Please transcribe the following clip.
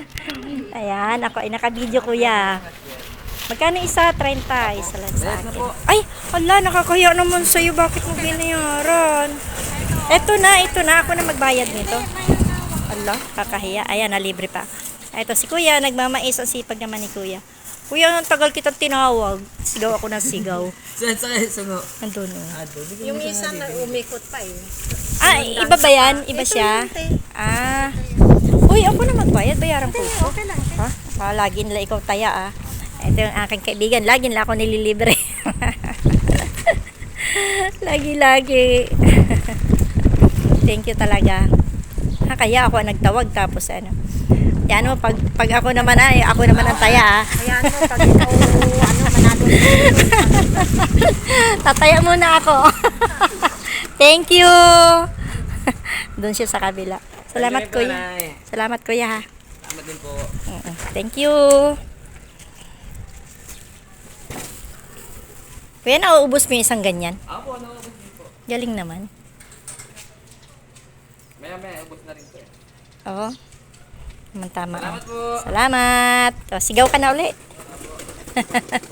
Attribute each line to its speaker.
Speaker 1: Ayan, ako ay naka-video kuya. Magkano isa? 30. Isa lang sa akin. Ay, ala, nakakahiya naman sa'yo. Bakit mo binayaran? Eto na, ito na. Ako na magbayad nito. Ala, kakahiya. Ayan, nalibre pa. Ito si kuya, nagmamais ang sipag naman ni kuya. Kuya, ang tagal kitang tinawag. Sigaw ako ng sigaw.
Speaker 2: Saan sa sungo?
Speaker 1: Nandun
Speaker 2: bigyan
Speaker 3: Yung isa na umikot pa eh.
Speaker 1: Ah, iba ba yan? Iba
Speaker 3: Ito
Speaker 1: siya? Ah. Uy, ako na magbayad. Bayaran ko ito.
Speaker 3: Okay lang.
Speaker 1: Ha? Ah, lagi nila ikaw taya ah. Ito yung aking kaibigan. Lagi nila ako nililibre. Lagi-lagi. Thank you talaga. Ha, kaya ako ang nagtawag tapos ano. Yan o, pag, pag ako naman ay, ako naman ang taya ah.
Speaker 3: Ayan mo, pag ikaw, ano, manalo.
Speaker 1: Tataya muna ako. Thank you. Doon siya sa kabila. Salamat
Speaker 2: po,
Speaker 1: kuya. Salamat kuya ha.
Speaker 2: Salamat din po.
Speaker 1: Thank you. Kuya, nauubos mo yung isang ganyan.
Speaker 2: Ako, ano, ubos din po.
Speaker 1: Galing naman.
Speaker 2: Maya maya, ubos na rin po.
Speaker 1: Oo. Tama tama.
Speaker 2: Salamat po.
Speaker 1: Salamat. O, sigaw ka na uli.